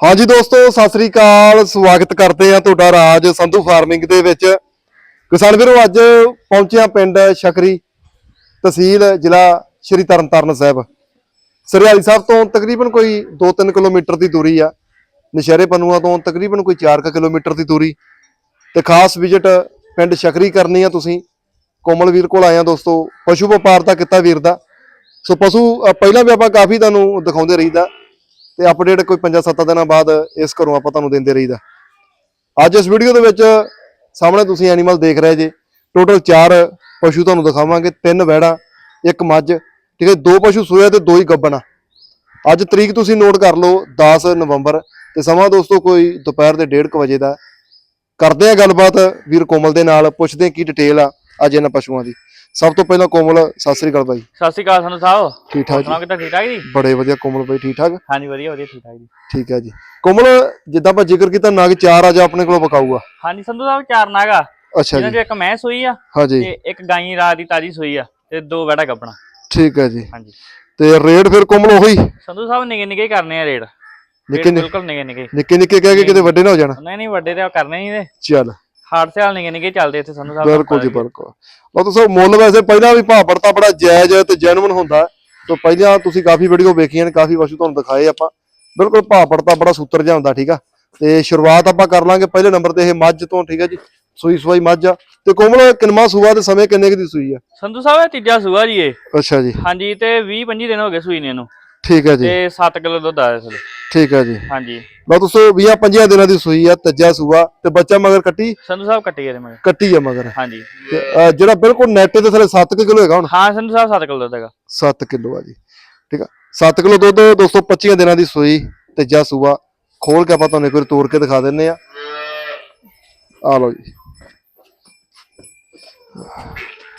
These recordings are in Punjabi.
ਹਾਂਜੀ ਦੋਸਤੋ, ਸਤਿ ਸ੍ਰੀ ਅਕਾਲ। ਸਵਾਗਤ ਕਰਦੇ ਆ ਤੁਹਾਡਾ ਰਾਜ ਸੰਧੂ ਫਾਰਮਿੰਗ ਦੇ ਵਿੱਚ। ਕਿਸਾਨ ਵੀਰੋ, ਅੱਜ ਪਹੁੰਚਿਆ ਪਿੰਡ ਸ਼ਕਰੀ ਤਹਿਸੀਲ, ਜ਼ਿਲ੍ਹਾ ਸ਼੍ਰੀ ਤਰਨਤਾਰਨ ਸਾਹਿਬ। ਸਰਿਆਲੀ ਸਾਹਿਬ ਤੋਂ ਤਕਰੀਬਨ ਕੋਈ 2-3 ਕਿਲੋਮੀਟਰ ਦੀ ਦੂਰੀ ਆ। ਨਸ਼ਹਿਰੇ ਪਨੂਆ ਤੋਂ ਤਕਰੀਬਨ ਕੋਈ 4 ਕਿਲੋਮੀਟਰ ਦੀ ਦੂਰੀ। ਤੇ ਖਾਸ ਵਿਜ਼ਿਟ ਪਿੰਡ ਸ਼ਕਰੀ ਕਰਨੀ ਆ ਤੁਸੀਂ। ਕੋਮਲ ਵੀਰ ਕੋਲ ਆਇਆ ਦੋਸਤੋ। ਪਸ਼ੂ ਵਪਾਰ ਦਾ ਕਿੱਤਾ ਵੀਰ ਦਾ। ਸੋ ਪਸ਼ੂ ਪਹਿਲਾਂ ਵੀ ਆਪਾਂ ਕਾਫੀ ਤੁਹਾਨੂੰ ਦਿਖਾਉਂਦੇ ਰਹੀਦਾ। ਤੇ ਅਪਡੇਟ ਕੋਈ 5-7 ਦਿਨਾਂ ਬਾਅਦ ਇਸ ਘਰੋਂ ਆਪਾਂ ਤੁਹਾਨੂੰ ਦਿੰਦੇ ਰਹੀਦਾ। ਅੱਜ ਇਸ ਵੀਡੀਓ ਦੇ ਵਿੱਚ ਸਾਹਮਣੇ ਤੁਸੀਂ ਐਨੀਮਲ ਦੇਖ ਰਹੇ ਜੇ। ਟੋਟਲ 4 ਪਸ਼ੂ ਤੁਹਾਨੂੰ ਦਿਖਾਵਾਂਗੇ, ਤਿੰਨ ਵੈੜਾਂ, ਇੱਕ ਮੱਝ, ਠੀਕ ਹੈ, ਦੋ ਪਸ਼ੂ ਸੂਏ ਤੇ ਦੋ ਹੀ ਗੱਬਣ। ਅੱਜ ਤਰੀਕ ਤੁਸੀਂ ਨੋਟ ਕਰ ਲਓ 10 ਨਵੰਬਰ। ਤੇ ਸਮਾਂ ਦੋਸਤੋ ਕੋਈ ਦੁਪਹਿਰ ਦੇ 1:30 ਵਜੇ ਦਾ। ਕਰਦੇ ਆ ਗੱਲਬਾਤ ਵੀਰ ਕੋਮਲ ਦੇ ਨਾਲ, ਪੁੱਛਦੇ ਆ ਕੀ ਡਿਟੇਲ ਆ ਅੱਜ ਇਹਨਾਂ ਪਸ਼ੂਆਂ ਦੀ। ਸਭ ਤੋਂ ਪਹਿਲਾਂ ਕੋਮਲ ਸਤਿ ਸ੍ਰੀ ਅਕਾਲ ਬਾਈ ਸਤਿ ਸ਼੍ਰੀ ਅਕਾਲ ਸਾਨੂੰ ਸਾਹਿਬ। ਠੀਕ ਠਾਕ ਸੁਣਾ ਜੀ? ਕਿੱਦਾਂ ਠੀਕ ਠਾਕ ਜੀ? ਬੜੇ ਵਧੀਆ ਕੋਮਲ ਬਾਈ ਠੀਕ ਠਾਕ? ਹਾਂਜੀ ਵਧੀਆ ਵਧੀਆ ਠੀਕ ਠਾਕ ਜੀ। ਠੀਕ ਹੈ ਜੀ। ਕੋਮਲ ਜਿੱਦਾਂ ਆਪਾਂ ਜ਼ਿਕਰ ਕੀਤਾ ਨਗ ਚਾਰ ਅੱਜ ਆਪਣੇ ਕੋਲ ਵਿਕਾਊਗਾ ਹਾਂਜੀ ਸੰਧੂ ਸਾਹਿਬ ਚਾਰ ਨਾਗਾ ਅੱਛਾ ਇਹਨਾਂ ਜੀ। ਚ ਇੱਕ ਮੈਂ ਸੋਈ ਆ ਹਾਂਜੀ। ਤੇ ਇੱਕ ਗਾਈ ਰਾਤ ਦੀ ਤਾਜੀ ਸੋਈ ਆ ਤੇ ਦੋ ਵੜਾ ਕੱਪਣਾ ਠੀਕ ਹੈ ਜੀ। ਹਾਂਜੀ। ਤੇ ਰੇਟ ਫਿਰ ਕੋਮਲ ਉਹੀ? ਸੰਧੂ ਸਾਹਿਬ ਨਿੱਕੇ ਨਿੱਕੇ ਹੀ ਕਰਨੇ ਆ ਰੇਟ। ਨਿੱਕੇ ਨਿੱਕੇ ਬਿਲਕੁਲ ਨਿੱਕੇ ਨਿੱਕੇ। ਨਿੱਕੇ ਨਿੱਕੇ ਕਹਿ ਕੇ ਕਿਤੇ ਵੱਡੇ ਨਾ ਹੋ ਜਾਣ। ਨਹੀਂ ਨਹੀਂ ਵੱਡੇ ਤੇ ਕਰਨੇ ਹੀ ਨੇ ਚੱਲ। ਹਾਰਡ ਸਿਆਲ ਨਿੱਕੇ ਨਿੱਕੇ ਚੱਲਦੇ ਇੱਥੇ ਸੰਧੂ ਸਾਹਿਬ ਬਿਲਕੁਲ ਜੀ ਬਿਲਕੁਲ। ਉਹ ਤੁਸੀਂ ਮੁੱਲ ਵੈਸੇ ਪਹਿਲਾਂ ਵੀ ਭਾਅ ਬੜਤਾ ਬੜਾ ਜਾਇਜ਼ ਤੇ ਜੈਨੂਇਨ ਹੁੰਦਾ ਤੋਂ ਪਹਿਲਾਂ ਤੁਸੀਂ ਕਾਫੀ ਵੀਡੀਓ ਵੇਖੀਆਂ ਨੇ ਕਾਫੀ ਪਸ਼ੂ ਤੁਹਾਨੂੰ ਦਿਖਾਏ ਆਪਾਂ। ਬਿਲਕੁਲ ਭਾਅ ਬੜਤਾ ਬੜਾ ਸੂਤਰ ਜਿਹਾ ਹੁੰਦਾ ਠੀਕ ਆ? ਤੇ ਸ਼ੁਰੂਆਤ ਆਪਾਂ ਕਰ ਲਾਂਗੇ ਪਹਿਲੇ ਨੰਬਰ ਤੇ ਇਹ ਮੱਝ ਤੋਂ ਠੀਕ ਆ ਜੀ? ਸੂਈ ਸਵਾਈ ਮੱਝ ਆ। ਤੇ ਕੋਮਲ ਕਿੰਨਵਾਂ ਸੂਆ ਤੇ ਸਮੇਂ ਕਿੰਨੇ ਦੀ ਸੂਈ ਆ? ਸੰਧੂ ਸਾਹਿਬ ਇਹ ਤੀਜਾ ਸੂਆ ਜੀ ਇਹ। ਅੱਛਾ ਜੀ। ਹਾਂਜੀ ਤੇ 20 25 ਦਿਨ ਹੋ ਗਏ ਸੂਈ ਨੇ ਇਹਨੂੰ। ਠੀਕ ਹੈ ਜੀ। ਤੇ 7 ਕਿਲੋ ਦੁੱਧ ਆ ਇਸ ਵੇਲੇ ਠੀਕ ਹੈ ਜੀ। ਹਾਂਜੀ। ਲਓ ਦੋਸਤੋ 20 25 ਦਿਨਾਂ ਦੀ ਸੂਈ ਆ ਤੱਜਾ ਸੂਆ ਤੇ ਬੱਚਾ ਮਗਰ ਕੱਟੀ? ਸੰਧੂ ਸਾਹਿਬ ਕੱਟੀ ਇਹਦੇ ਮਗਰ। ਕੱਟੀ ਆ ਮਗਰ। ਹਾਂਜੀ। ਤੇ, ਜਿਹੜਾ ਬਿਲਕੁਲ ਨੈਟ ਦੇ ਥੱਲੇ 7 ਕਿਲੋ ਹੈਗਾ ਹੁਣ? ਹਾਂ ਸੰਧੂ ਸਾਹਿਬ 7 ਕਿਲੋ ਦੁੱਧ ਹੈਗਾ। 7 ਕਿਲੋ ਆ ਜੀ। ਠੀਕ ਆ। 7 ਕਿਲੋ ਦੁੱਧ ਦੋਸਤੋ 25 ਦਿਨਾਂ ਦੀ ਸੂਈ ਤੀਜਾ ਸੂਆ। ਖੋਲ ਕੇ ਆਪਾਂ ਤੁਹਾਨੂੰ ਇੱਕ ਵਾਰ ਤੋੜ ਕੇ ਦਿਖਾ ਦਿੰਨੇ ਆ। ਆ ਲਓ ਜੀ।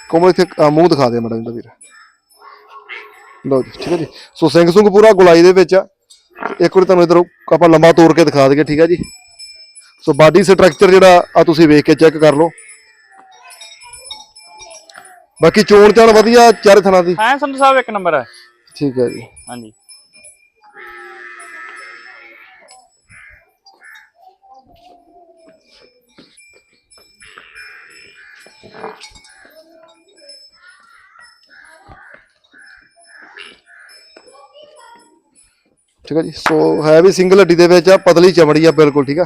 ਕੋਮਲ ਇੱਥੇ ਮੂੰਹ ਦਿਖਾ ਦੇ ਮੜਾ ਜਿੰਦਾ ਵੀਰ। ਲਓ ਜੀ ਠੀਕ ਹੈ ਜੀ। ਸੋ ਸਿੰਘ ਸੁੰਗ ਪੂਰਾ ਗੁਲਾਈ ਦੇ ਵਿੱਚ ਆ। ਇੱਕ ਵਾਰ ਤੁਹਾਨੂੰ ਇਧਰ ਆਪਾਂ ਲੰਮਾ ਤੋੜ ਕੇ ਦਿਖਾ ਦਈਏ ਠੀਕ ਹੈ ਜੀ। ਸੋ ਬਾਡੀ ਸਟਰਕਚਰ ਜਿਹੜਾ ਆ ਤੁਸੀਂ ਵੇਖ ਕੇ ਚੈੱਕ ਕਰ ਲਓ। ਬਾਕੀ ਚੋਣ ਚਾਣ ਵਧੀਆ ਚਾਰੇ ਥਣਾ ਦੀ। ਹਾਂ ਸੰਧੂ ਸਾਹਿਬ ਇੱਕ ਨੰਬਰ ਹੈ। ਠੀਕ ਹੈ ਜੀ। ਹਾਂਜੀ। ਠੀਕ ਹੈ ਜੀ? ਸੋ ਹੈ ਵੀ ਸਿੰਗਲ ਹੱਡੀ ਦੇ ਵਿੱਚ ਆ, ਪਤਲੀ ਚਮੜੀ ਆ, ਬਿਲਕੁਲ ਠੀਕ ਆ।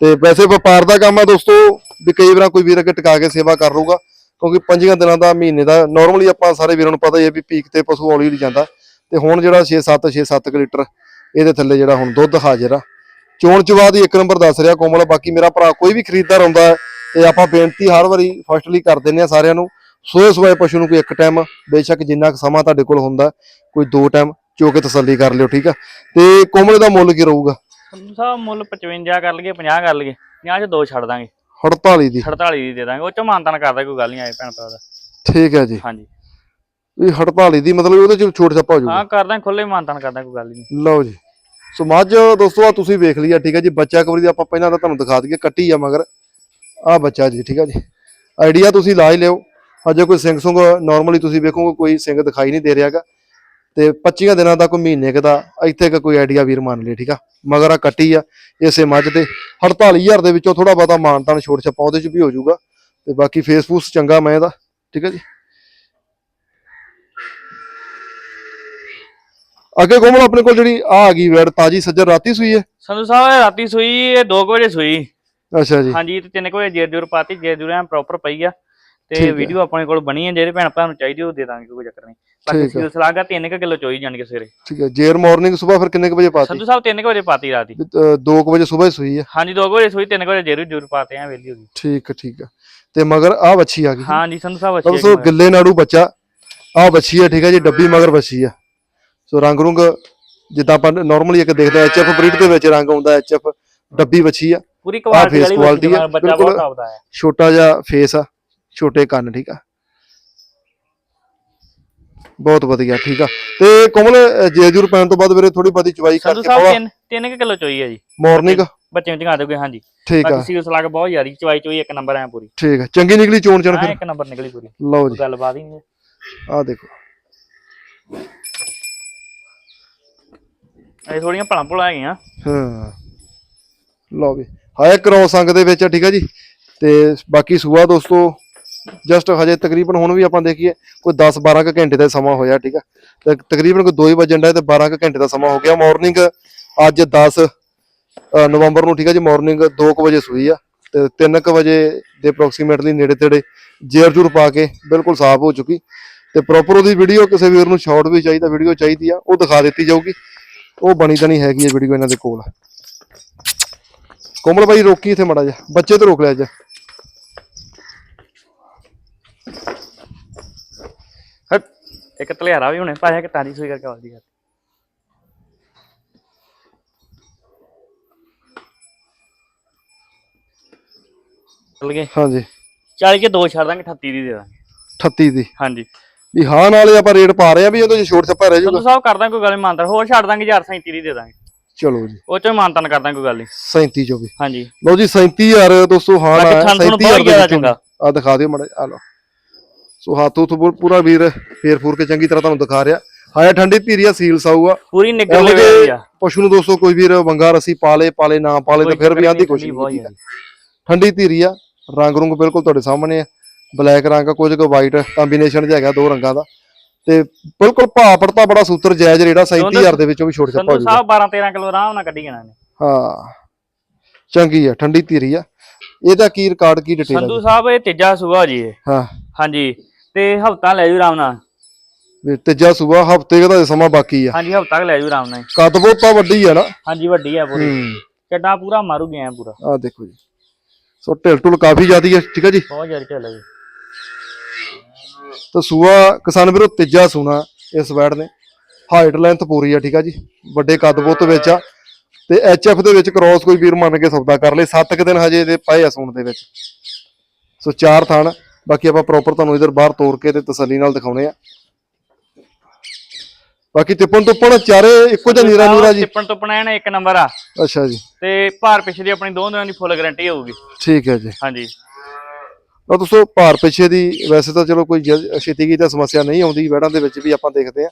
ਤੇ ਵੈਸੇ ਵਪਾਰ ਦਾ ਕੰਮ ਆ ਦੋਸਤੋ, ਵੀ ਕਈ ਵਾਰ ਕੋਈ ਵੀਰ ਅੱਗੇ ਟਿਕਾ ਕੇ ਸੇਵਾ ਕਰ ਲੂਗਾ ਕਿਉਂਕਿ ਪੰਜੀਆਂ ਦਿਨਾਂ ਦਾ ਮਹੀਨੇ ਦਾ ਨਾਰਮਲੀ ਆਪਾਂ ਸਾਰੇ ਵੀਰਾਂ ਨੂੰ ਪਤਾ ਹੀ ਹੈ ਵੀ ਪੀਕ ਤੇ ਪਸ਼ੂ ਹੌਲੀ ਹੌਲੀ ਜਾਂਦਾ। ਤੇ ਹੁਣ ਜਿਹੜਾ 6-7 6-7 ਲੀਟਰ ਇਹਦੇ ਥੱਲੇ ਜਿਹੜਾ ਹੁਣ ਦੁੱਧ ਹਾਜ਼ਰ ਆ। ਚੋਣ ਚਵਾ ਦੀ ਇੱਕ ਨੰਬਰ ਦੱਸ ਰਿਹਾ ਕੋਮਲ, ਬਾਕੀ ਮੇਰਾ ਭਰਾ ਕੋਈ ਵੀ ਖਰੀਦਦਾਰ ਆਉਂਦਾ ਹੈ, ਤੇ ਆਪਾਂ ਬੇਨਤੀ ਹਰ ਵਾਰੀ ਫਸਟਲੀ ਕਰ ਦਿੰਦੇ ਆ ਸਾਰਿਆਂ ਨੂੰ। ਸੋਏ ਸੋਏ ਪਸ਼ੂ ਨੂੰ ਕੋਈ ਇੱਕ ਟਾਈਮ ਬੇਸ਼ੱਕ ਜਿੰਨਾ ਕੁ ਸਮਾਂ ਤੁਹਾਡੇ ਕੋਲ ਹੁੰਦਾ, ਕੋਈ ਦੋ ਟਾਈਮ ਚੋ ਕੇ ਤਸੱਲੀ ਕਰ ਲਿਓ ਠੀਕ ਆ? ਤੇ ਕੋਮਲ ਦਾ ਮੁੱਲ ਕੀ ਰਹੂਗਾ? ਸਾਹਿਬ ਮੁੱਲ 55 ਕਰ ਲਈਏ 50 ਕਰ ਲਈਏ 50 ਚ ਦੋ ਛੱਡ ਦਾਂਗੇ। 48 ਦੀ। 48 ਦੀ ਦੇ ਦਾਂਗੇ ਉਹ ਚ ਮਾਨਤਾਨ ਕਰਦਾ ਕੋਈ ਗੱਲ ਨਹੀਂ ਆਏ ਭੈਣ ਭਰਾ ਦਾ। ਠੀਕ ਹੈ ਜੀ। ਹਾਂਜੀ। ਇਹ 48 ਦੀ ਮਤਲਬ ਉਹਦੇ ਚ ਛੋਟ ਛੱਪਾ ਹੋ ਜਾਊਗਾ। ਹਾਂ ਕਰਦਾ ਖੁੱਲੇ ਮਾਨਤਾਨ ਕਰਦਾ ਕੋਈ ਗੱਲ ਨਹੀਂ ਲਓ ਜੀ। ਸੋ ਮੱਝ ਦੋਸਤੋ ਆ ਤੁਸੀਂ ਵੇਖ ਲਿਆ ਠੀਕ ਹੈ ਜੀ? ਬੱਚਾ ਕਵਰੀ ਦੀ ਆਪਾਂ ਪਹਿਲਾਂ ਤਾਂ ਤੁਹਾਨੂੰ ਦਿਖਾ ਦਈਏ ਕੱਟੀ ਆ ਮਗਰ। ਆ ਬੱਚਾ ਜੀ ਠੀਕ ਹੈ ਜੀ? ਆਈਡੀਆ ਤੁਸੀਂ ਲਾ ਹੀ ਲਿਓ। ਅਜੇ ਕੋਈ ਸਿੰਘ ਸੁੰਗ ਨਾਰਮਲੀ ਤੁਸੀਂ ਵੇਖੋਗੇ ਕੋਈ ਸਿੰਘ ਦਿਖਾਈ ਨਹੀਂ ਦੇ ਰਿਹਾਗਾ ਤੇ 25 ਦਿਨਾਂ ਦਾ ਕੋਈ ਮਹੀਨੇ ਕੁ ਦਾ ਇੱਥੇ ਕੋਈ ਆਈਡੀਆ ਵੀਰ ਮੰਨ ਲਿਆ ਠੀਕ ਆ? ਮਗਰ ਆ ਕੱਟੀ ਆ ਇਸੇ ਮੱਝ ਤੇ। 48000 ਦੇ ਵਿੱਚੋਂ ਥੋੜਾ ਬਹੁਤਾ ਮਾਨਤਾਨ ਛੋਟ ਛੱਪਾ ਉਹਦੇ ਚ ਵੀ ਹੋ ਜਾਊਗਾ। ਤੇ ਬਾਕੀ ਫੇਸਬੁੱਕ ਚੰਗਾ ਮੈਂ ਇਹਦਾ ਠੀਕ ਹੈ ਜੀ? ਅੱਗੇ ਕੋਮਲ ਆਪਣੇ ਕੋਲ ਜਿਹੜੀ ਆ ਆ ਗਈ ਵੈੜ ਤਾਜੀ ਸੱਜਰ ਰਾਤੀ ਸੂਈ ਹੈ ਸੰਧੂ ਸਾਹਿਬ ਰਾਤੀ ਸੂਈ ਇਹ 2 ਵਜੇ ਸੂਈ। ਅੱਛਾ ਜੀ। ਹਾਂਜੀ ਤੇ 3 ਵਜੇ ਜੇਰ ਜੂਰ ਪਾਤੀ ਜੇਰ ਜੂਰ ਐ ਪ੍ਰੋਪਰ ਪਈ ਆ। ਤੇ। ਵੀਡੀਓ ਆਪਣੇ ਕੋਲ ਬਣੀ ਹੈ ਜਿਹੜੇ ਭੈਣ ਭਰਾ ਨੂੰ ਚਾਹੀਦੀ ਉਹ ਦੇ ਦਾਂਗੇ ਕੋਈ ਚੱਕਰ ਨਹੀਂ। ਬਾਕੀ। ਸੀਲ ਸਲਾਗਾ 3 ਕਿਲੋ ਚੋਈ ਜਾਣਗੇ ਸਵੇਰੇ। ਠੀਕ ਹੈ ਜੇਰ ਮਾਰਨਿੰਗ ਸਵੇਰ ਫਿਰ ਕਿੰਨੇ ਕੁ ਵਜੇ ਪਾਤੀ? ਸੰਧੂ ਸਾਹਿਬ 3 ਵਜੇ ਪਾਤੀ ਰਾਤੀ 2 ਵਜੇ ਸਵੇਰ ਸੂਈ ਹੈ ਹਾਂਜੀ 2 ਵਜੇ ਸੂਈ 3 ਵਜੇ ਜੇਰ ਜੂਰ ਪਾਤੇ ਆ ਵੇਲੀ ਹੋ ਗਈ। ਠੀਕ ਹੈ ਠੀਕ ਹੈ ਤੇ ਮਗਰ ਆ ਬੱਚੀ ਆ ਗਈ। ਹਾਂਜੀ ਸੰਧੂ ਸਾਹਿਬ ਅੱਛੀ ਸੋ ਗਿੱਲੇ ਨਾੜੂ ਬੱਚਾ ਆ ਬੱਚੀ ਹੈ ਠੀਕ ਹੈ ਜੀ ਡੱਬੀ ਮਗਰ ਬੱਚੀ ਆ। ਸੋ ਰੰਗ ਰੁੰਗ ਜਿੱਦਾਂ ਆਪਾਂ ਨਾਰਮਲੀ ਇੱਕ ਦੇਖਦੇ ਐਚਐਫ ਬਰੀਡ ਦੇ ਵਿੱਚ ਰੰਗ ਆਉਂਦਾ ਐਚਐਫ ਡੱਬੀ ਬੱਚੀ ਆ। ਪੂਰੀ ਕੁਆਲਿਟੀ ਵਾਲੀ ਬੱਚੀ ਆ, ਬੱਚਾ ਬਿਲਕੁਲ। ਬਹੁਤ ਆਉਦਾ ਹੈ। ਛੋਟਾ ਜਿਹਾ ਫੇਸ ਆ। ਛੋਟੇ ਕੰਨ ਠੀਕ ਆ? ਬਹੁਤ ਵਧੀਆ ਠੀਕ ਆ। ਤੇ ਕੋਮਲ ਜੇਜੂਰ ਪੈਣ ਤੋਂ ਬਾਅਦ ਵੀਰੇ ਥੋੜੀ ਬਹੁਤੀ ਚਵਾਈ ਕਰਕੇ ਸਾਹਿਬ ਥੋੜਾ 3 3 ਕਿਲੋ ਚੋਈ ਹੈ ਜੀ। ਮਾਰਨਿੰਗ ਬੱਚੇ ਨੂੰ ਚੰਗਾ ਦੋਗੇ ਹਾਂਜੀ। ਠੀਕ ਆ। ਬਾਕੀ ਸੀਲ ਸਲਾਗ ਬਹੁਤ ਯਾਰੀ ਚਵਾਈ ਚੋਈ ਇੱਕ ਨੰਬਰ ਐ ਪੂਰੀ। ਠੀਕ ਆ। ਚੰਗੀ ਨਿਕਲੀ ਚੋਣ ਚਣ ਫਿਰ? ਇੱਕ ਨੰਬਰ ਨਿਕਲੀ ਪੂਰੀ। ਲਓ ਜੀ। ਗੱਲਬਾਤ ਹੀ ਨਹੀਂ। ਆ ਦੇਖੋ। ਇਹ ਥੋੜੀਆਂ ਭਲਾਂ ਭੁਲਾ ਹੈਗੀਆਂ। ਹਾਂ। ਲਓ ਵੀ। ਹਾਏ ਕ੍ਰੋਸ ਅੰਗ ਦੇ ਵਿੱਚ ਆ, ਠੀਕ ਆ ਜੀ। ਤੇ ਬਾਕੀ ਸੂਆ ਦੋਸਤੋ ਜਸਟ ਹਜੇ ਤਕਰੀਬਨ ਹੁਣ ਵੀ ਆਪਾਂ ਦੇਖੀਏ, ਕੋਈ 10 12 ਕੁ ਘੰਟੇ ਦਾ ਸਮਾਂ ਹੋਇਆ, ਠੀਕ ਆ? ਤੇ ਤਕਰੀਬਨ ਕੋਈ 2 ਹੀ ਵਜਣ ਦਾ ਤੇ 12 ਕੁ ਘੰਟੇ ਦਾ ਸਮਾਂ ਹੋ ਗਿਆ। ਮਾਰਨਿੰਗ ਅੱਜ 10 ਨਵੰਬਰ ਨੂੰ, ਠੀਕ ਆ ਜੀ ਮਾਰਨਿੰਗ 2 ਕੁ ਵਜੇ ਸੂਈ ਆ ਤੇ 3 ਕੁ ਵਜੇ ਦੇ ਅਪਰੋਕਸੀਮੇਟਲੀ ਨੇੜੇ ਤੇੜੇ ਜੇਰ ਜੂਰ ਪਾ ਕੇ ਬਿਲਕੁਲ ਸਾਫ਼ ਹੋ ਚੁੱਕੀ। ਤੇ ਪ੍ਰੋਪਰ ਉਹਦੀ ਵੀਡੀਓ ਕਿਸੇ ਵੀਰ ਨੂੰ ਸ਼ਾਰਟ ਵੀ ਚਾਹੀਦਾ ਵੀਡੀਓ ਚਾਹੀਦੀ ਆ, ਉਹ ਦਿਖਾ ਦਿੱਤੀ ਜਾਊਗੀ। ਉਹ ਬਣੀ ਤਾਂ ਨਹੀਂ ਹੈਗੀ ਇਹ ਵੀਡੀਓ ਇਹਨਾਂ ਦੇ ਕੋਲ। ਕੋਮਲ ਬਾਈ ਰੋਕੀ ਇੱਥੇ ਮੜਾ ਜਾ ਬੱਚੇ ਤੇ ਰੋਕ ਲਿਆ ਜਾ ਇੱਕ ਤਲਿਆਰਾ ਵੀ ਹੁਣੇ ਪਾਇਆ ਕਿ ਤਾਰੀ ਸੋਈ ਕਰਕੇ ਆਵਾਜ਼ ਦੀ ਗੱਲ। ਚੱਲ ਗਏ। ਹਾਂਜੀ। 40 ਕੇ ਦੋ ਛੱਡ ਦਾਂਗੇ 38 ਦੀ ਦੇ ਦਾਂਗੇ। 38 ਦੀ। ਹਾਂਜੀ। ਵੀ ਹਾਂ ਨਾਲੇ ਆਪਾਂ ਰੇਟ ਪਾ ਰਹੇ ਆ ਵੀ ਉਹਦੇ ਛੋਟ ਛੱਪਾ ਰਹਿ ਸੰਧੂ ਜਾਊਗਾ। ਸਾਹਿਬ ਕਰਦਾ ਕੋਈ ਗੱਲ ਨੀ ਮਾਨਤਾਨ। ਹੋਰ ਛੱਡ ਦਾਂਗੇ 437 ਦੀ ਦੇ ਦਾਂਗੇ। ਚਲੋ ਜੀ। ਉਹ ਚੋਂ ਮਾਨਤਾਨ ਕਰਦਾ ਕੋਈ ਗੱਲ ਨਹੀਂ 37 ਜੋ ਵੀ। ਹਾਂਜੀ। ਲਓ ਜੀ 37000 ਦੋਸਤੋ ਹਾਂ ਬਾਕੀ ਨਾ ਥਣ ਥੁਣ ਬਹੁਤ ਜ਼ਿਆਦਾ ਚੰਗਾ। ਆ ਦਿਖਾ ਦਿਓ ਮੜਾ ਆ ਲਓ। ਸੋ ਹੱਥ ਉਥ ਪੂਰਾ ਵੀਰ ਫੇਰ ਫੂਰ ਕੇ ਚੰਗੀ ਤਰ੍ਹਾਂ ਤੁਹਾਨੂੰ ਦਿਖਾ ਰਿਹਾ। ਹਾਇਆ ਠੰਡੀ ਧੀਰੀ ਆ ਸੀਲ ਸਾਊ ਆ। ਪੂਰੀ ਨਿਕਲ ਇਹੋ ਲੈ ਜਿਹੇ ਆ। ਪਸ਼ੂ ਨੂੰ ਦੋਸਤੋ ਕੋਈ ਵੀਰ ਵੰਗਾ ਰਸੀ ਪਾਲੇ ਪਾਲੇ ਨਾ ਪਾਲੇ ਤੇ ਫਿਰ ਵੀ ਆਂਦੀ ਬਹੁਤ ਕੀਤੀ। ਠੰਡੀ ਧੀਰੀ ਆ ਰੰਗ ਰੁੰਗ ਬਿਲਕੁਲ ਤੁਹਾਡੇ ਸਾਹਮਣੇ ਆ। ਬਲੈਕ ਰੰਗ ਕੁਝ ਕੁ ਵਾਈਟ ਕੰਬੀਨੇਸ਼ਨ ਜਿਹਾ ਹੈਗਾ ਦੋ ਰੰਗਾਂ ਦਾ। ਤੇ ਬਿਲਕੁਲ ਭਾਅ ਪੜਤਾ ਬੜਾ ਸੂਤਰ ਜਾਇਜ਼ ਰੇੜਾ 37000 ਦੇ ਵਿੱਚੋਂ ਵੀ ਛੋਟ ਛੱਪਾ ਹੋ ਸਾਹਿਬ 12 13 ਕਿਲੋ ਆਰਾਮ ਨਾਲ ਕੱਢੀ ਜਾਣਾ ਨੇ ਹਾਂ ਚੰਗੀ ਆ ਠੰਡੀ ਧੀਰੀ ਆ। ਇਹਦਾ ਕੀ ਰਿਕਾਰਡ ਕੀ ਡਿਟੇਲ ਸੰਧੂ ਸਾਹਿਬ ਇਹ ਤੀਜਾ ਸੂਆ ਜੀ ਇਹ। ਹਾਂ। ਹਾਂਜੀ। ਤੇ ਹਫਤਾ ਲੈ ਜੂ ਆਰਾਮ ਨਾਲ। ਵੀ ਤੀਜਾ ਸੂਆ ਹਫ਼ਤੇ ਦਾ ਸਮਾਂ ਬਾਕੀ ਆ। ਹਾਂਜੀ ਹਫਤਾ ਲੈ ਜੂ ਆਰਾਮ ਨਾਲ। ਕੱਦ ਬਹੁਤਾ ਵੱਡੀ ਆ ਨਾ। ਹਾਂਜੀ ਵੱਡੀ ਆ ਪੂਰੀ। ਹੂੰ। ਚੱਡਾ ਪੂਰਾ ਮਾਰੂ ਗਿਆ ਪੂਰਾ। ਆ ਦੇਖੋ ਜੀ। ਸੋ ਢਿਲ ਢੁਲ ਕਾਫੀ ਜ਼ਿਆਦੀ ਆ ਠੀਕ ਆ ਜੀ? ਬਹੁਤ ਜ਼ਿਆਦਾ ਚੱਲ ਜੀ। ਤਾਂ ਸੂਆ ਕਿਸਾਨ ਵੀਰੋ ਤੀਜਾ ਸੂਣਾ ਇਸ ਵੈੜ ਨੇ। ਹਾਈਟ ਲੈਂਥ ਪੂਰੀ ਆ ਠੀਕ ਆ ਜੀ? ਵੱਡੇ ਕੱਦ ਬੁੱਤ ਵਿੱਚ ਆ। ਤੇ ਐਚਐਫ ਦੇ ਵਿੱਚ ਕ੍ਰੋਸ ਕੋਈ ਵੀਰ ਮੰਨ ਕੇ ਸੌਦਾ ਕਰ ਲੇ 7 ਕੁ ਦਿਨ ਹਜੇ ਦੇ ਪਏ ਆ ਸੂਣ ਦੇ ਵਿੱਚ। ਸੋ ਚਾਰ ਥਣ। ਬਾਕੀ ਆਪਾਂ ਪ੍ਰੋਪਰ ਤੁਹਾਨੂੰ ਇਧਰ ਬਾਹਰ ਤੋੜ ਕੇ ਤੇ ਤਸੱਲੀ ਨਾਲ ਦਿਖਾਉਣੇ ਆ। ਬਾਕੀ ਟਿੱਪਣ ਟੁੱਪਣ ਚਾਰੇ ਇੱਕੋ ਜਿਹਾ ਨੀਰਾ ਨੂਰਾ ਜੀ। ਟਿੱਪਣ ਟੁੱਪਣ ਐਨ ਇੱਕ ਨੰਬਰ ਆ। ਅੱਛਾ ਜੀ। ਤੇ ਭਾਰ ਪਿਛੇ ਦੀ ਆਪਣੀ ਦੋ ਦਿਨਾਂ ਦੀ ਫੁੱਲ ਗਾਰੰਟੀ ਹੋਊਗੀ। ਠੀਕ ਹੈ ਜੀ। ਹਾਂਜੀ। ਤਾਂ ਦੋਸਤੋ ਭਾਰ ਪਿੱਛੇ ਦੀ ਵੈਸੇ ਤਾਂ ਚਲੋ ਕੋਈ ਛੇਤੀ ਕੀ ਤਾਂ ਸਮੱਸਿਆ ਨਹੀਂ ਆਉਂਦੀ ਵੈੜਾਂ ਦੇ ਵਿੱਚ ਵੀ ਆਪਾਂ ਦੇਖਦੇ ਆ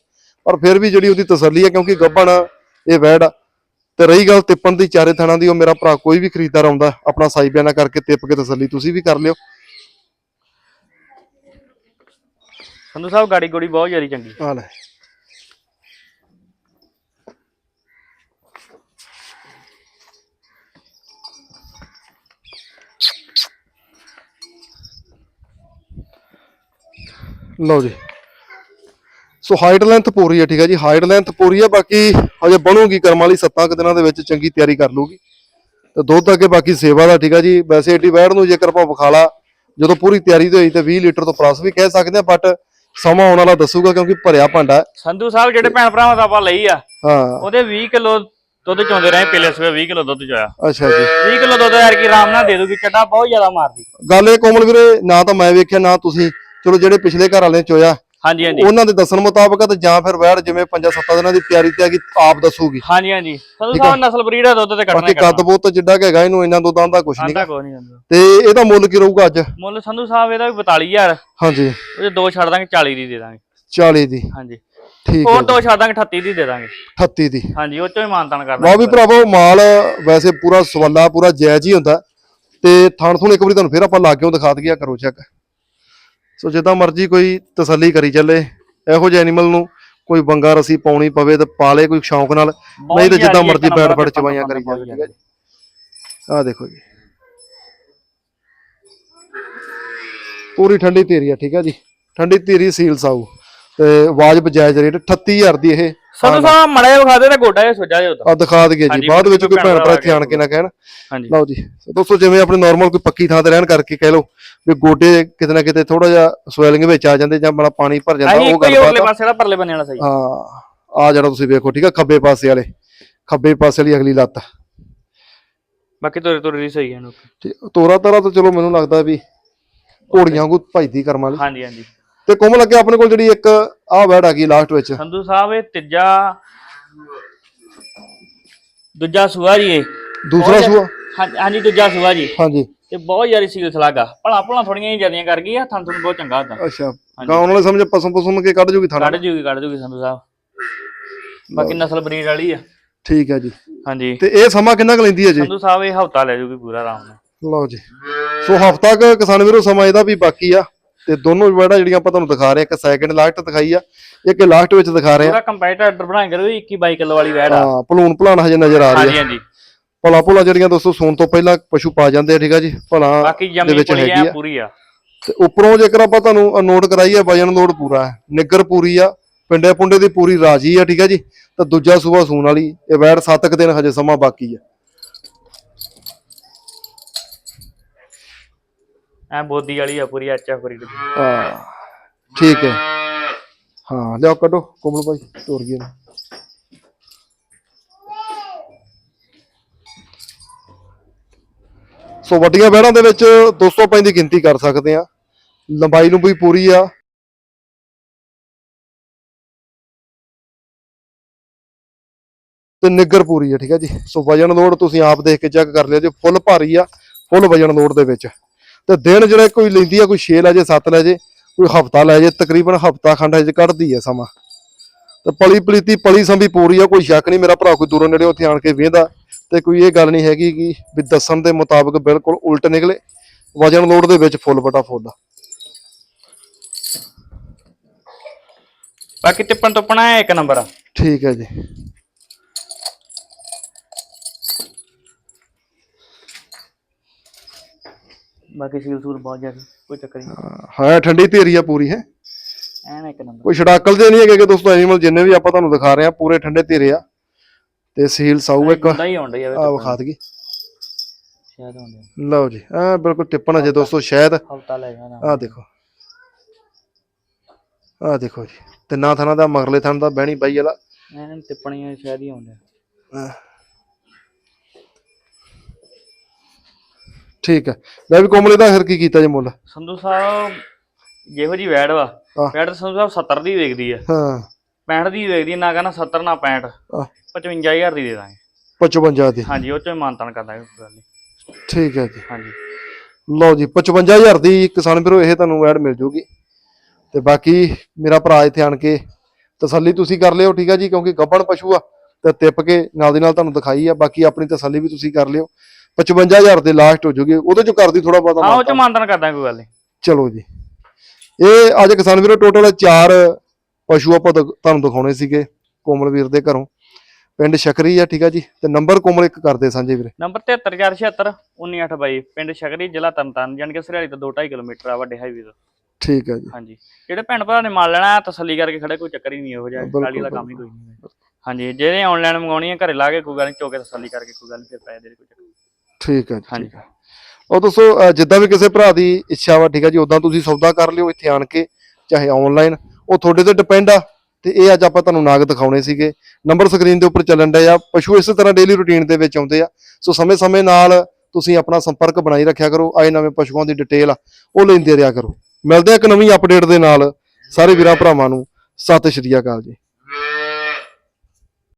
ਪਰ ਫਿਰ ਵੀ ਜਿਹੜੀ ਉਹਦੀ ਤਸੱਲੀ ਹੈ ਕਿਉਂਕਿ ਗੱਭਣ ਇਹ ਵੈੜ ਆ। ਤੇ ਰਹੀ ਗੱਲ ਤਿੱਪਣ ਦੀ ਚਾਰੇ ਥਣਾਂ ਦੀ ਉਹ ਮੇਰਾ ਭਰਾ ਕੋਈ ਵੀ ਖਰੀਦਦਾਰ ਆਉਂਦਾ ਆਪਣਾ ਸਾਈ ਬਿਆਨਾ ਕਰਕੇ ਤਿੱਪ ਕੇ ਤਸੱਲੀ ਤੁਸੀਂ ਵੀ ਕਰ ਲਿਓ। ਸੰਧੂ ਸਾਹਿਬ, ਗਾੜੀ ਗੋੜੀ ਬਹੁਤ ਜ਼ਿਆਦਾ ਚੰਗੀ। ਆ ਲੈ। ਲਓ ਜੀ। ਸੋ ਹਾਈਟ ਲੈਂਥ ਪੂਰੀ ਹੈ, ਠੀਕ ਹੈ ਜੀ। ਹਾਈਟ ਲੈਂਥ ਪੂਰੀ ਹੈ, ਬਾਕੀ ਹਜੇ ਬਣੂਗੀ ਕਰਮ ਵਾਲੀ 7 ਕੁ ਦਿਨਾਂ ਦੇ ਵਿੱਚ ਚੰਗੀ ਤਿਆਰੀ ਕਰ ਲੂਗੀ। ਤੇ ਦੁੱਧ ਅੱਗੇ ਬਾਕੀ ਸੇਵਾ ਦਾ, ਠੀਕ ਹੈ ਜੀ। ਵੈਸੇ ਏਡੀ ਵੈੜ ਨੂੰ ਜੇਕਰ ਆਪਾਂ ਵਿਖਾਲਾ, ਜਦੋਂ ਪੂਰੀ ਤਿਆਰੀ ਤੇ ਹੋਈ ਤੇ 20 ਲੀਟਰ ਤੋਂ ਪਲੱਸ ਵੀ ਕਹਿ ਸਕਦੇ ਆ ਬਟ ਸਮਾਂ ਆਉਣ ਵਾਲਾ ਦੱਸੂਗਾ ਕਿਉਂਕਿ ਭਰਿਆ ਭਾਂਡਾ। ਸੰਧੂ ਸਾਹਿਬ ਜਿਹੜੇ ਭੈਣ ਭਰਾਵਾਂ ਦਾ ਆਪਾਂ ਲਈ ਆ ਹਾਂ। ਉਹਦੇ 20 ਕਿਲੋ ਦੁੱਧ ਚੋਂਦੇ ਰਹੇ ਪਿਛਲੇ ਸਵੇ 20 ਕਿਲੋ ਦੁੱਧ ਚੋਇਆ। ਅੱਛਾ ਜੀ। 20 ਕਿਲੋ ਦੁੱਧ ਯਾਰ ਕੀ ਆਰਾਮ ਨਾਲ ਦੇ ਦੂਗੀ ਚੱਡਾ ਬਹੁਤ ਜ਼ਿਆਦਾ ਮਾਰਦੀ। ਗੱਲ ਇਹ ਕੋਮਲ ਵੀਰੇ ਨਾ ਤਾਂ ਮੈਂ ਵੇਖਿਆ ਨਾ ਤੁਸੀਂ। ਚਲੋ ਜਿਹੜੇ ਪਿਛਲੇ ਘਰ ਵਾਲੇ ਚੋਇਆ ਹਾਂਜੀ ਹਾਂਜੀ। ਉਹਨਾਂ ਦੇ ਦੱਸਣ ਮੁਤਾਬਕ ਤੇ ਜਾਂ ਫਿਰ ਵੈੜ ਜਿਵੇਂ 5-7 ਦਿਨਾਂ ਦੀ ਤਿਆਰੀ ਤੇ ਆ ਗਈ ਆਪ ਦੱਸੂਗੀ। ਹਾਂਜੀ ਹਾਂਜੀ। ਸੰਧੂ ਸਾਹਿਬ ਨਸਲ ਬਰੀਡ ਦਾ ਦੁੱਧ ਤੇ ਕੱਢਣਾ ਬਾਕੀ ਕੱਦ ਬੋਤ ਜਿੱਡਾ ਕੁ ਹੈਗਾ ਇਹਨੂੰ ਇੰਨਾ ਦੁੱਧ ਆਂਦਾ ਕੁਛ ਨਹੀਂ ਆਂਦਾ ਕੋਈ ਨਹੀਂ ਜਾਂਦਾ ਤੇ ਇਹਦਾ ਮੁੱਲ ਕੀ ਰਹੂਗਾ ਅੱਜ? ਮੁੱਲ ਸੰਧੂ ਸਾਹਿਬ ਇਹਦਾ ਵੀ 42000 ਹਾਂਜੀ। ਉਹਦੇ ਦੋ ਛੱਡ ਦਾਂਗੇ 40 ਦੀ ਦੇ ਦਾਂਗੇ। 40 ਦੀ। ਹਾਂਜੀ। ਠੀਕ ਹੋਰ ਦੋ ਛੱਡ ਦਾਂਗੇ 38 ਦੀ ਦੇ ਦਾਂਗੇ। 38 ਦੀ। ਹਾਂਜੀ ਉਹ ਚੋਂ ਹੀ ਮਾਨਤਾਨ ਕਰ ਲਓ ਦਾਂਗੇ। ਵੀ ਭਰਾਵੋ ਮਾਲ ਵੈਸੇ ਪੂਰਾ ਸਵਾਲਾ ਪੂਰਾ ਜਾਇਜ਼ ਹੀ ਹੁੰਦਾ। ਤੇ ਥਣ ਥੁਣ ਇੱਕ ਵਾਰੀ ਤੁਹਾਨੂੰ ਫਿਰ ਆਪਾਂ ਲਾਗਿਓ ਦਿਖਾ ਦਈਏ ਕਰੋ ਚੈੱਕ ਸੋ ਜਿੱਦਾਂ ਮਰਜ਼ੀ ਕੋਈ ਤਸੱਲੀ ਕਰੀ ਚੱਲੇ ਇਹੋ ਜਿਹੇ ਐਨੀਮਲ ਨੂੰ ਕੋਈ ਬੰਗਾ ਰਸੀ ਪਾਉਣੀ ਪਵੇ ਤੇ ਪਾਲੇ ਕੋਈ ਸ਼ੌਂਕ ਨਾਲ ਨਹੀਂ ਤਾਂ ਜਿੱਦਾਂ ਮਰਜ਼ੀ ਬੈਠ ਬੈਠ ਚਵਾਈਆਂ ਕਰੀ ਜਾਵੇ ਠੀਕ ਹੈ ਜੀ ਆਹ ਦੇਖੋ ਜੀ। ਪੂਰੀ ਠੰਡੀ ਧੀਰੀ ਆ ਠੀਕ ਹੈ ਜੀ। ਠੰਡੀ ਧੀਰੀ ਸੀਲ ਸਾਊ ਤੇ ਵਾਜਬ ਜਾਇਜ਼ ਰੇਟ 38000 ਦੀ ਇਹ। ਸੰਧੂ ਸਾਹਿਬ ਮੜੇ ਵਿਖਾ ਦੇ ਤੇ ਗੋਡਾ ਇਹ ਸੁੱਜਾ ਜੇ ਉਹਦਾ। ਆ ਦਿਖਾ ਦਈਏ ਜੀ ਬਾਅਦ ਵਿੱਚ ਕੋਈ ਭੈਣ ਭਰਾ ਇੱਥੇ ਆਣ ਕੇ ਨਾ ਕਹਿਣ। ਹਾਂਜੀ। ਲਓ ਜੀ ਦੋਸਤੋ ਜਿਵੇਂ ਆਪਣੇ ਨਾਰਮਲ ਕੋਈ ਪੱਕੀ ਥਾਂ ਤੇ ਰਹਿਣ ਕਰਕੇ ਕਹਿ ਲਓ ਵੀ ਗੋਡੇ ਕਿਤੇ ਨਾ ਕਿਤੇ ਥੋੜਾ ਜਿਹਾ ਸਵੈਲਿੰਗ ਵਿੱਚ ਆ ਜਾਂਦੇ ਜਾਂ ਬੜਾ ਪਾਣੀ ਭਰ ਜਾਂਦਾ ਉਹ ਗੱਲ ਬਾਤ ਪਾਸੇ ਵਾਲਾ ਪਰਲੇ ਬੰਨੇ ਵਾਲਾ ਸਹੀ। ਆ ਆ ਜਿਹੜਾ ਤੁਸੀਂ ਵੇਖੋ ਠੀਕ ਆ ਖੱਬੇ ਪਾਸੇ ਵਾਲੇ ਖੱਬੇ ਪਾਸੇ ਵਾਲੀ ਅਗਲੀ ਲੱਤ। ਬਾਕੀ ਤੁਰੇ ਤੁਰੇ ਦੀ ਸਹੀ ਹੈ ਠੀਕ- ਤੋਰਾ ਤਾਰਾ ਤਾਂ ਚਲੋ ਮੈਨੂੰ ਲੱਗਦਾ ਵੀ ਘੋੜੀਆਂ ਵਾਂਗੂ ਭਜਦੀ ਕਰਮ ਵਾਲੀ। ਹਾਂਜੀ ਹਾਂਜੀ। ਤੇ ਕੋਮਲ ਅੱਗੇ ਆਪਣੇ ਕੋਲ ਜਿਹੜੀ ਇੱਕ ਆਹ ਵੈੜ ਆ ਗਈ ਲਾਸਟ ਵਿੱਚ। ਸੰਧੂ ਸਾਹਿਬ ਇਹ ਤੀਜਾ ਦੂਜਾ ਸੂਆ ਜੀ ਇਹ। ਦੂਸਰਾ ਬਹੁਤ ਸੂਆ? ਹਾਂ- ਹਾਂਜੀ ਦੂਜਾ ਸੂਆ ਜੀ। ਹਾਂਜੀ। ਤੇ ਬਹੁਤ ਯਾਰੀ ਸੀਲ ਸਲਾਗਾ। ਭਲਾ ਭਲਾ ਥੋੜੀਆਂ ਹੀ ਜਿਆਦੀਆਂ ਕਰ ਗਈ ਆ ਥਣ ਥਣ ਬਹੁਤ ਚੰਗਾ ਹੁੰਦਾ। ਅੱਛਾ। ਗਾਉਣ ਵਾਲੇ ਸਮਝ ਪਸਮ ਪਸਮ ਕੇ ਕੱਢ ਜੂਗੀ ਥਾਣਾ? ਕੱਢ ਜੂਗੀ ਕੱਢ ਜੂਗੀ ਸੰਧੂ ਸਾਹਿਬ। ਬਾਕੀ ਨਸਲ ਬਰੀਡ ਵਾਲੀ ਆ। ਠੀਕ ਹੈ ਜੀ। ਹਾਂਜੀ। ਤੇ ਇਹ ਸਮਾਂ ਕਿੰਨਾ ਕੁ ਲੈਂਦੀ ਹੈ ਜੀ? ਸੰਧੂ ਸਾਹਿਬ ਇਹ ਹਫਤਾ ਲੈ ਜੂਗੀ ਪੂਰਾ ਆਰਾਮ ਨਾਲ। ਲਓ ਜੀ। ਸੋ ਹਫਤਾ ਕ ਕਿਸਾਨ ਵੀਰੋ ਸਮਾਂ ਇਹਦਾ ਵੀ ਬਾਕੀ ਆ। ਤੇ ਦੋਨੋਂ ਵੜਾ ਜਿਹੜੀਆਂ ਆਪਾਂ ਤੁਹਾਨੂੰ ਦਿਖਾ ਰਹੇ ਆ ਇੱਕ ਸੈਕਿੰਡ ਲਾਸਟ ਦਿਖਾਈ ਆ ਇੱਕ ਲਾਸਟ ਵਿੱਚ ਦਿਖਾ ਰਹੇ ਆ ਪੂਰਾ ਕੰਪੈਟਰ ਆਰਡਰ ਬਣਾ ਕੇ ਕਰੋ 21 22 ਕਿਲੋ ਵਾਲੀ ਵੈੜ ਆ। ਹਾਂ ਭਲੂਣ ਭਲਾਣ ਹਜੇ ਨਜ਼ਰ ਆ ਰਹੀ ਹਾਂਜੀ ਆ। ਹਾਂਜੀ ਭਲਾ ਭੁਲਾ ਜਿਹੜੀਆਂ ਦੋਸਤੋ ਸੌਣ ਤੋਂ ਪਹਿਲਾਂ ਪਸ਼ੂ ਪਾ ਜਾਂਦੇ ਆ ਠੀਕ ਆ ਜੀ? ਭਲਾ ਬਾਕੀ ਦੇ ਜੰਮੀ ਵਿੱਚ ਪੁਲੀ ਹੈਗੀ ਆ। ਆ ਪੂਰੀ ਆ। ਤੇ ਉੱਪਰੋਂ ਜੇਕਰ ਆਪਾਂ ਤੁਹਾਨੂੰ ਨੋਟ ਕਰਾਈਏ ਵਜਨ ਲੋਡ ਪੂਰਾ ਹੈ। ਨਿੱਗਰ ਪੂਰੀ ਆ ਪਿੰਡੇ ਪੁੰਡੇ ਦੀ ਪੂਰੀ ਰਾਜੀ ਆ ਠੀਕ ਆ ਜੀ? ਤਾਂ ਦੂਜਾ ਸੂਬਾ ਸੂਣ ਵਾਲੀ ਇਹ ਵੈੜ 7 ਦਿਨ ਹਜੇ ਸਮਾਂ ਬਾਕੀ ਆ। ਐ ਬੋਦੀ ਵਾਲੀ ਆ ਪੂਰੀ, ਐਚ ਪੂਰੀ ਹਾਂ, ਠੀਕ ਹੈ। ਹਾਂ, ਲਿਆਓ ਕੱਢੋ, ਕੋਮਲ ਭਾਈ, ਤੋਰ ਗਏ ਸੋ ਵੱਡੀਆਂ ਵੈੜਾਂ ਦੇ ਵਿੱਚ 205 ਦੀ ਗਿਣਤੀ ਕਰ ਸਕਦੇ ਆ ਲੰਬਾਈ ਨੂੰ ਵੀ ਪੂਰੀ ਆ। ਤੇ ਨਿੱਗਰ ਪੂਰੀ ਆ, ਠੀਕ ਹੈ ਜੀ। ਸੋ ਵਜਨ ਲੋਡ ਤੁਸੀਂ ਆਪ ਦੇਖ ਕੇ ਚੈੱਕ ਕਰ ਲਿਓ ਜੀ, ਫੁੱਲ ਭਾਰੀ ਆ, ਫੁੱਲ ਵਜਨ ਲੋਡ ਦੇ ਵਿੱਚ। ਤੇ ਦਿਨ ਜਿਹੜੇ ਕੋਈ ਲੈਂਦੀ ਆ ਕੋਈ 6 ਲੈ ਜੇ 7 ਲੈ ਜੇ ਕੋਈ ਹਫਤਾ ਲੈ ਜੇ ਤਕਰੀਬਨ ਹਫਤਾ ਖੰਡ ਹਜੇ ਕੱਢਦੀ ਆ ਸਮਾਂ। ਤੇ ਪਲੀ ਪਲੀਤੀ ਪਲੀ ਸੰਭੀ ਪੂਰੀ ਆ ਕੋਈ ਸ਼ੱਕ ਨਹੀਂ ਮੇਰਾ ਭਰਾ ਕੋਈ ਦੂਰੋਂ ਨੇੜੇ ਉੱਥੇ ਆਣ ਕੇ ਵੇਂਦਾ ਤੇ ਕੋਈ ਇਹ ਗੱਲ ਨਹੀਂ ਹੈਗੀ ਕਿ ਵੀ ਦੱਸਣ ਦੇ ਮੁਤਾਬਕ ਬਿਲਕੁਲ ਉਲਟ ਨਿਕਲੇ ਵਜਨ ਲੋਡ ਦੇ ਵਿੱਚ ਫੁੱਲ ਬਟਾ ਫੁੱਲ ਬਾਕੀ ਟਿੱਪਣ ਟੁੱਪਣਾ ਐ ਇੱਕ ਨੰਬਰ? ਠੀਕ ਹੈ ਜੀ। ਬਾਕੀ ਸੀਲ ਸੂਲ ਬਹੁਤ ਜ਼ਿਆਦਾ ਕੋਈ ਚੱਕਰ ਨਹੀਂ। ਹਾਂ ਠੰਡੀ ਧੀਰੀ ਆ ਪੂਰੀ ਹੈ? ਐਨ ਇੱਕ ਨੰਬਰ। ਕੋਈ ਛੜਾਕਲ ਦੇ ਨਹੀਂ ਹੈਗੇ ਕਿ ਦੋਸਤੋ ਐਨੀਮਲ ਜਿੰਨੇ ਵੀ ਆਪਾਂ ਤੁਹਾਨੂੰ ਦਿਖਾ ਰਹੇ ਆ ਪੂਰੇ ਠੰਡੇ ਧੀਰੇ ਆ। ਤੇ ਸੀਲ ਸਾਊ ਇੱਕ। ਹੁੰਦਾ ਹੀ ਆਉਣ ਡਈ ਆ ਵਿਖਾ ਦਈਏ। ਸ਼ਾਇਦ ਆਉਂਦੇ ਲਓ ਜੀ ਆ ਬਿਲਕੁਲ ਟਿੱਪਣਾ ਜੇ ਦੋਸਤੋ ਸ਼ਾਇਦ। ਹਫਤਾ ਲੈ ਜਾਣਾ। ਆ ਦੇਖੋ। ਆ ਦੇਖੋ ਜੀ ਤਿੰਨਾਂ ਥਾਂ ਦਾ ਮਗਰਲੇ ਥਾਂ ਦਾ ਬਹਿਣੀ ਬਾਈ ਵਾਲਾ। ਐਨ ਟਿੱਪਣੀਆਂ ਸ਼ਾਇਦ ਹੀ ਆਉਂਦੇ ਆਹ। ਠੀਕ ਹੈ। ਲੈ ਵੀ ਕੋਮਲੇ ਦਾ ਫਿਰ ਕੀ ਕੀਤਾ ਜੇ ਮੁੱਲ? ਸੰਧੂ ਸਾਹਿਬ ਜਿਹੋ ਜੀ ਵੈੜ ਵਾ। ਆਹ। ਵੈੜ ਤਾਂ ਸੰਧੂ ਸਾਹਿਬ 70 ਦੀ ਵੇਚਦੀ ਆ। ਹਾਂ। 65 ਦੀ ਵੇਚਦੀ ਆ, ਨਾ ਕਹਿੰਦਾ 70 ਨਾ 65 ਆਹ, 55000 ਦੀ ਦੇ ਦਾਂਗੇ। 55 ਦੀ। ਹਾਂਜੀ ਉਹ ਚੋਂ ਹੀ ਮਾਨਤਾਨ ਕਰ ਦਾਂਗੇ ਕੋਈ ਗੱਲ ਨਹੀਂ। ਠੀਕ ਹੈ ਜੀ। ਹਾਂਜੀ। ਲਓ ਜੀ 55000 ਦੀ ਕਿਸਾਨ ਵੀਰੋ ਇਹ ਤੁਹਾਨੂੰ ਐਡ ਮਿਲ ਜੂਗੀ। ਤੇ ਬਾਕੀ ਮੇਰਾ ਭਰਾ ਇੱਥੇ ਆਣ ਕੇ ਤਸੱਲੀ ਤੁਸੀਂ ਕਰ ਲਿਓ ਠੀਕ ਹੈ ਜੀ ਕਿਉਂਕਿ ਗੱਬਣ ਪਸ਼ੂ ਆ ਤੇ ਟਿੱਪ ਕੇ ਨਾਲ ਦੀ ਨਾਲ ਤੁਹਾਨੂੰ ਦਿਖਾਈ ਆ। ਬਾਕੀ ਆਪਣੀ ਤਸੱਲੀ ਵੀ ਤੁਸੀਂ ਕਰ ਲਿਓ। 55000 ਦੇ ਲਾਸਟ ਹੋ ਜੂਗੀ ਉਹਦੇ ਚੋਂ ਕਰਦੀ ਥੋੜਾ ਬਹੁਤਾ ਹਾਂ ਉਹ। ਚੋਂ ਮਾਨਤਾਨ ਕਰ ਦਾਂਗੇ ਕੋਈ ਗੱਲ ਨਹੀਂ। ਚਲੋ ਜੀ। ਇਹ ਅੱਜ ਕਿਸਾਨ ਵੀਰੋ ਟੋਟਲ ਚਾਰ ਪਸ਼ੂ ਆਪਾਂ ਤੁਹਾਨੂੰ ਦਿਖਾਉਣੇ ਸੀਗੇ ਕੋਮਲ ਵੀਰ ਦੇ ਘਰੋਂ। ਪਿੰਡ ਸ਼ਕਰੀ ਆ ਠੀਕ ਆ ਜੀ? ਤੇ ਨੰਬਰ ਕੋਮਲ ਇੱਕ ਕਰਦੇ ਸਾਂਝੇ ਵੀਰੇ। ਨੰਬਰ 73476 19822 ਪਿੰਡ ਸ਼ਗਰੀ ਜ਼ਿਲ੍ਹਾ ਤਰਨਤਾਰਨ ਜਾਣੀ ਕਿ ਸਰਿਆਲੀ ਤੋਂ 2.5 ਕਿਲੋਮੀਟਰ ਆ ਵੱਡੇ ਹਾਈਵੇ ਤੋਂ। ਠੀਕ ਆ ਜੀ। ਹਾਂਜੀ। ਜਿਹੜੇ ਭੈਣ ਭਰਾ ਨੇ ਮੰਨ ਲੈਣਾ ਤਸੱਲੀ ਕਰਕੇ ਖੜੇ ਕੋਈ ਚੱਕਰ ਹੀ ਨਹੀਂ ਜਿਹਾ ਬਿਲਕੁਲ, ਟਾਲੀ ਵਾਲਾ ਕੰਮ ਹੀ ਕੋਈ ਨਹੀਂ। ਹੈ। ਹਾਂਜੀ ਜਿਹੜੇ ਆਨਲਾਈਨ ਮੰਗਾਉਣੀ ਹੈ ਘਰੇ ਲਾ ਕੇ ਕੋਈ ਗੱਲ ਨਹੀਂ ਚੋਕੇ ਤਸੱਲੀ ਕਰਕੇ ਕੋਈ ਗੱਲ ਨਹੀਂ ਫਿਰ ਪੈਸੇ ਦੇ ਕੋਈ ਚੱਕਰ। ਠੀਕ ਜੀ ਹਾਂਜੀ। ਉਹ ਦੱਸੋ ਜਿੱਦਾਂ ਵੀ ਕਿਸੇ ਭਰਾ ਦੀ ਇੱਛਾ ਵਾ ਠੀਕ ਆ ਜੀ ਉਦਾਂ ਤੁਸੀਂ ਸੌਦਾ ਕਰ ਲਿਓ ਇੱਥੇ ਆਣ ਕੇ ਚਾਹੇ ਆਨਲਾਈਨ ਉਹ ਤੁਹਾਡੇ ਤੇ ਡਿਪੈਂਡ ਆ ਤੇ ਇਹ ਅੱਜ ਆਪਾਂ ਤੁਹਾਨੂੰ ਨਾਗ ਦਿਖਾਉਣੇ ਸੀਗੇ। ਨੰਬਰ ਸਕਰੀਨ ਦੇ ਉੱਪਰ ਚੱਲਣ ਡਏ ਆ ਪਸ਼ੂ ਇਸੇ ਤਰ੍ਹਾਂ ਡੇਲੀ ਰੁਟੀਨ ਦੇ ਵਿੱਚ ਆਉਂਦੇ ਆ। ਸੋ ਸਮੇਂ-ਸਮੇਂ ਨਾਲ ਤੁਸੀਂ ਆਪਣਾ ਸੰਪਰਕ ਬਣਾਈ ਰੱਖਿਆ ਕਰੋ। ਆਏ ਨਵੇਂ ਪਸ਼ੂਆਂ ਦੀ ਡਿਟੇਲ ਆ ਉਹ ਲੈਂਦੇ ਰਿਹਾ ਕਰੋ। ਮਿਲਦੇ ਆ ਇੱਕ ਨਵੀਂ ਅਪਡੇਟ ਦੇ ਨਾਲ। ਸਾਰੇ ਵੀਰਾਂ ਭਰਾਵਾਂ ਨੂੰ ਸਤਿ ਸ਼੍ਰੀ ਅਕਾਲ ਜੀ।